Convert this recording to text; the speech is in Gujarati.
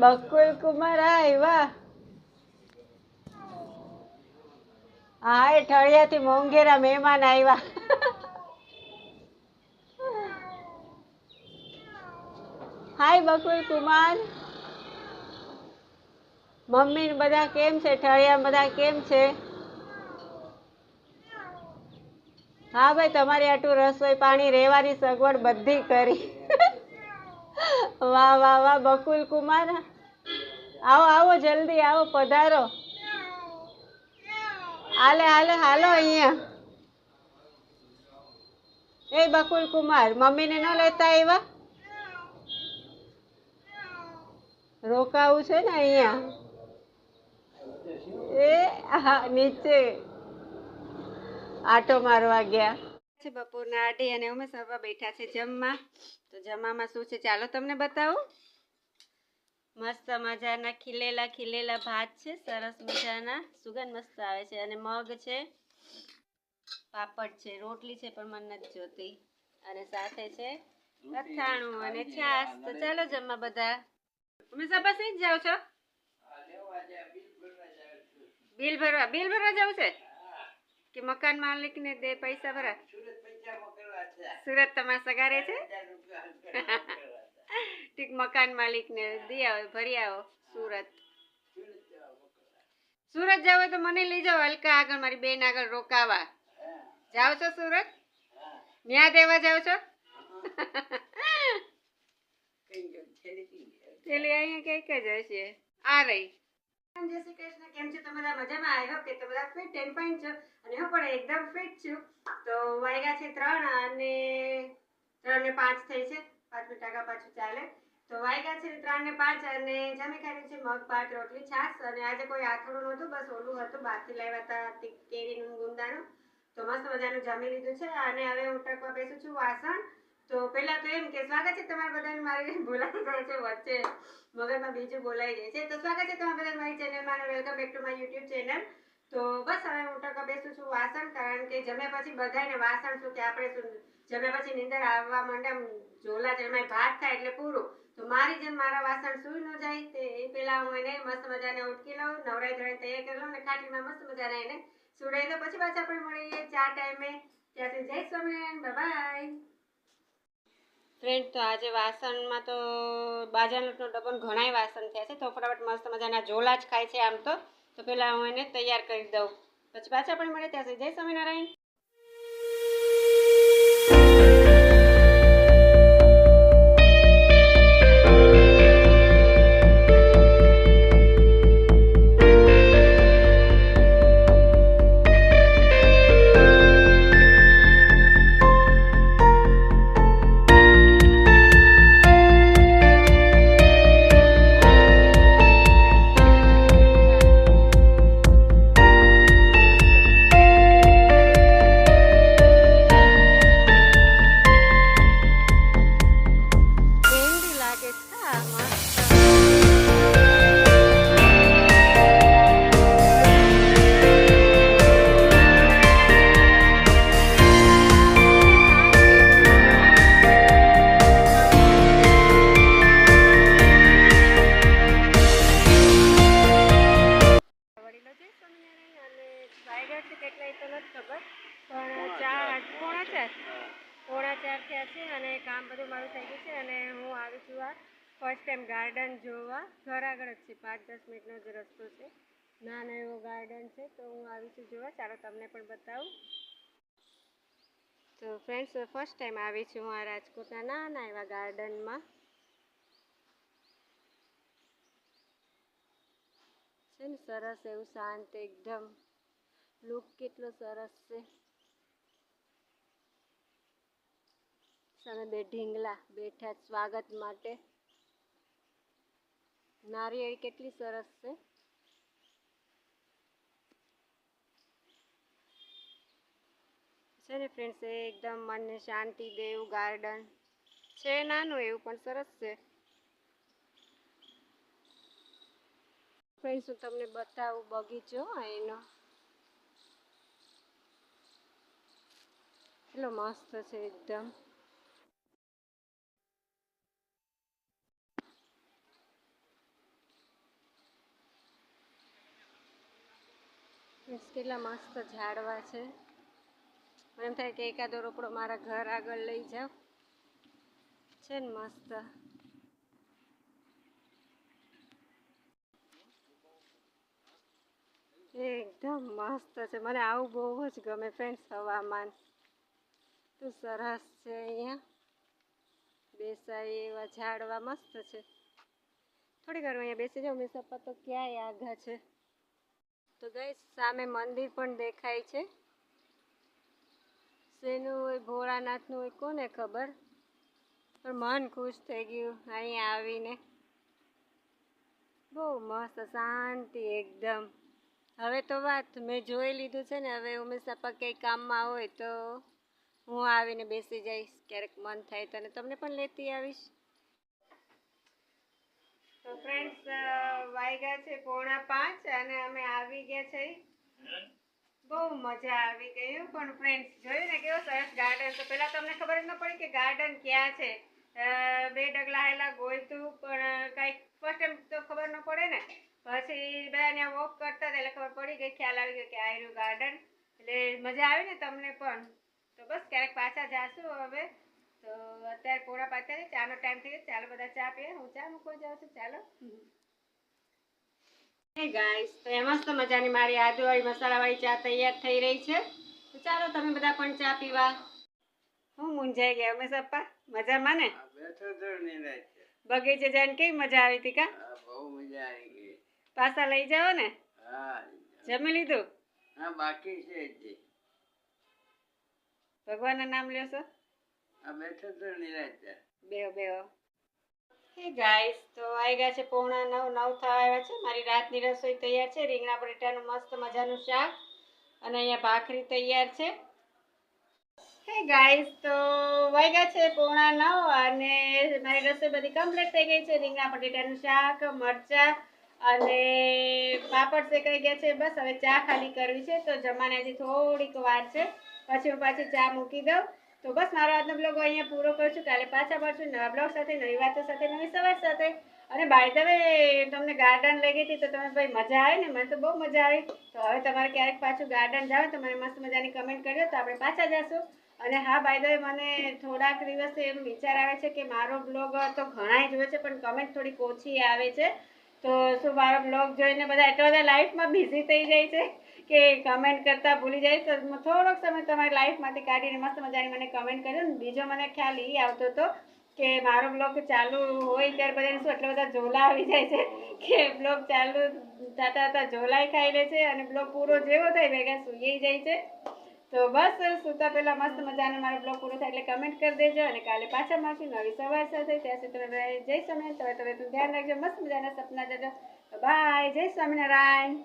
બકુલ કુમાર આવ્યા હા, એ ઠળિયાથી મોંઘેરા મહેમાન આવ્યા હાય બકુલ કુમાર. મમ્મી બધા કેમ છે? ઠળિયા બધા કેમ છે? હા ભાઈ, તમારી આટલું રસોઈ પાણી રહેવાની સગવડ બધી કરી. વાહ વાહ વાહ, બકુલ કુમાર. આવો આવો, જલ્દી આવો, પધારો. હાલે હાલે, હાલો અહીંયા. એ બકુલ કુમાર, મમ્મીને ન લેતા આવ્યા? રોકાવું છે ને અહીંયા? એ, હા, નીચે. આટો મારવા ગયા. છે બપોરના અઢી અને અમે સવા બેઠા છે જમવા. તો જમવામાં શું છે? ચાલો તમને બતાવું. મસ્ત મજાના ખીલેલા ખીલેલા ભાત છે. સરસ મજાના. સુગંધ મસ્ત આવે છે. અને મગ છે. પાપડ છે. રોટલી છે, પણ મને નથી જોતી. અને સાથે છે અથાણું અને છાશ. તો ચાલો જમવા બધા. તમે સભાસી જ જાઓ છો? બિલ ભરવા. બિલ ભરવા જાવ છે? કે મકાન માલિકને દે પૈસા ભરા? સુરત તમારા સગારે છે? ઠીક, મકાન માલિકને દઈ આવો, ભરી આવો સુરત. સુરત જાવ તો મને લઈ જાઓ, હલકા આગળ મારી બેન આગળ રોકાવા. જાઓ છો સુરત? ન્યા દેવા જાઓ છો? એટલે અહીંયા કઈ કઈ જશે આ રહી. શ્રી કૃષ્ણ, કેમ છો? તમે બધા મજામાં આવ્યો કે તમે બધા ફિટ ટેન પણ છો. અને હું પણ એકદમ ફિટ છું. તો વાગ્યા છે ત્રણ અને ત્રણ ને પાંચ થઈ છે. પાંચ ટાકા પાછું ચાલે. તો વાયગા છે ત્રણ ને પાંચ અને જમી ખાધું છે મગ, ભાત, રોટલી, છાશ. અને આજે કોઈ આથડું નહોતું, બસ ઓલું હતું. બહારથી લાવ્યા હતા કેરીનું ગુંદાનું. તો મસ્ત મજાનું જમી લીધું છે. અને હવે હું ટકવા બેસું છું વાસણ. તો પહેલા તો એમ કે, સ્વાગત છે તમારા બધાને મારી બોલાવી જાય છે વચ્ચે. મગજમાં બીજું બોલાઈ જાય છે. તો સ્વાગત છે તમારા બધાને મારી ચેનલમાં welcome back to my YouTube channel તો બસ હવે હું ટકા બેસું છું વાસણ, કારણ કે જમ્યા પછી બધાને વાસણ શું કે આપણે શું જમ્યા પછી નીંદર આવવા માંડે આમ ઝોલા જમાય ભાત થાય એટલે પૂરું. તો મારી જેમ મારા વાસણ સુઈ ન જાય તે એ પેલા હું એને મસ્ત મજાને ઉટકી લઉં, નવરાઈ ધોરાઈ તૈયાર કરી લઉં ને ખાટીમાં મસ્ત મજાને એને સુડાઈ દો પછી પાછા આપણે મળીએ ચાર ટાઈમે. ત્યાંથી જય સ્વામિનારાયણ બાય ફ્રેન્ડ તો આજે વાસણમાં તો બાજરાનો ડબ્બો ઘણાય વાસણ થયા છે, તો ફટાફટ મસ્ત મજાના ઝોલા જ ખાય છે આમ તો. તો પહેલાં હું એને તૈયાર કરી દઉં. પછી પાછા પણ મળે ત્યાં સુધી જય સ્વામિનારાયણ. ચાર થયા છે અને કામ બધું મારું થઈ ગયું છે અને હું આવી છું આ ફર્સ્ટ ટાઈમ ગાર્ડન જોવા. ઘર આગળ જ છે, પાંચ દસ મિનિટનો જ રસ્તો છે. નાનો એવો ગાર્ડન છે, તો હું આવી છું જોવા. ચાલો તમને પણ બતાવું. તો ફ્રેન્ડ્સ ફર્સ્ટ ટાઈમ આવી છું હું આ રાજકોટના નાના એવા ગાર્ડનમાં છે ને, સરસ એવું શાંત એકદમ. લુક કેટલો સરસ છે. સામે બે ઢીંગલા બેઠા સ્વાગત માટે. નારિયેળ કેટલી સરસ છે. છે ને ફ્રેન્ડ્સ એકદમ મનને શાંતિ દે એવું ગાર્ડન છે નાનું એવું, પણ સરસ છે. ફ્રેન્ડ્સ હું તમને બતાવું બગીચો એનો. એટલો મસ્ત છે એકદમ. કેટલા મસ્ત ઝાડવા છે. એમ થાય કે એકાદો રોપડો મારા ઘર આગળ લઈ જાઉં છે ને મસ્ત. એકદમ મસ્ત છે. મને આવું બહુ જ ગમે ફ્રેન્ડ્સ હવામાન. તો સરસ છે અહીંયા. બેસાય એવા ઝાડવા. મસ્ત છે. થોડી વાર અહીંયા બેસી જાઉં. મેં સપ્પા તો ક્યાંય આઘા છે. તો ગઈ સામે મંદિર પણ દેખાય છે. શેનું હોય, ભોળાનાથનું હોય, કોને ખબર? પણ મન ખુશ થઈ ગયું અહીંયા આવીને. બહુ મસ્ત, શાંતિ એકદમ. હવે તો વાત મેં જોઈ લીધું છે ને, હવે ઉમેશ પપ્પા કંઈ કામમાં હોય તો હું આવીને બેસી જઈશ. ક્યારેક મન થાય તો તમને પણ લેતી આવીશ. તો ફ્રેન્ડ્સ વાગ્યા છે પોણા પાંચ અને અમે આવી ગયા છે. બહુ મજા આવી ગઈ. પણ ફ્રેન્ડ્સ જોયું ને કેવો સરસ ગાર્ડન તો પહેલાં તમને ખબર જ ન પડી કે ગાર્ડન ક્યાં છે? બે ડગલા હેલા ગોઈતું પણ કાંઈક ફર્સ્ટ ટાઈમ તો ખબર ન પડે ને. પછી બધા ત્યાં વોક કરતા એટલે ખબર પડી ગઈ, ખ્યાલ આવી ગયો કે આયરું ગાર્ડન એટલે મજા આવી ને તમને પણ. તો બસ ક્યારેક પાછા જાશું હવે. તો અત્યારે પોણા પાછા ચાનો ટાઈમ થઈ ગયો ચાલો બધા ચા પીએ. હું ચા મૂકવા જાઉં છું. ચાલો. ગાઈસ તો એ મસ્ત મજાની મારી આદુવાળી મસાલાવાળી ચા તૈયાર થઈ રહી છે. તો ચાલો તમે બધા પણ ચા પીવા. હું મૂંઝાઈ ગયા અમે સપ્પા? મજામાં ને? તો બગીચે જઈને કેવી મજા આવી હતી કા? બહુ મજા આવી ગઈ. પાછા લઈ જાઓ ને? હા જમી લીધું? હા બાકી છે ભગવાનના નામ લ્યો છો. આ બેઠો તો નિરાશ છે. બેહો બેહો. હે ગાઈસ, તો આવી ગયા છે પોણા નવ નવ થવા આવ્યા છે. મારી રાતની રસોઈ તૈયાર છે, રીંગણા બટેટાનું મસ્ત મજાનું શાક અને અહીંયા ભાખરી તૈયાર છે. હે ગાઈસ, તો વાગ્યા છે પોણા નવ અને મારી રસોઈ બધી કમ્પ્લીટ થઈ ગઈ છે. રીંગણા બટેટાનું શાક, મરચાં અને પાપડ શેકાઈ ગયા છે. બસ હવે ચા ખાલી કરવી છે. તો જમવાની હજી થોડીક વાર છે. પછી હું પાછી ચા મૂકી દઉં. તો બસ મારો આજનો બ્લોગ અહીંયા પૂરો કરું છું કાલે પાછા મળશું નવા બ્લોગ સાથે, નવી વાતો સાથે, નવી સવાર સાથે. અને બાય ધ તમને ગાર્ડન લઈ ગઈ હતી તો તમે ભાઈ મજા આવે ને? મને તો બહુ મજા આવી. તો હવે તમારે ક્યારેક પાછું ગાર્ડન જાવ તો મને મસ્ત મજાની કમેન્ટ કરજો. તો આપણે પાછા જશું. અને હા બાય ધ મને થોડાક દિવસ એમ વિચાર આવે છે કે મારો બ્લોગ તો ઘણાય જોવે છે, પણ કમેન્ટ થોડીક ઓછી આવે છે. તો શું મારો બ્લોગ જોઈને બધા એટલા બધા લાઈફમાં બિઝી થઈ જાય છે? કે કમેન્ટ કરતા ભૂલી જાય તો થોડોક સમય તમારી લાઈફમાંથી કાઢીને મસ્ત મજાની મને કમેન્ટ કર્યો ને બીજો મને ખ્યાલ એ આવતો હતો કે મારો બ્લોગ ચાલુ હોય ત્યાર બધાને શું એટલા બધા ઝોલા આવી જાય છે કે બ્લોગ ચાલુ થતા થતા ઝોલાય ખાઈ લે છે અને બ્લોગ પૂરો જેવો થાય ભેગા સૂઈ જાય છે. તો બસ સૂતા પહેલા મસ્ત મજાનો મારો બ્લોગ પૂરો થાય એટલે કમેન્ટ કરી દેજો અને કાલે પાછા મળશું નવી સવાર સાથે. ત્યાં સુધી તમે જય સ્વામિનારાયણ, તમે તમે ધ્યાન રાખજો. મસ્ત મજાના સપના જજો. બાય જય સ્વામિનારાયણ.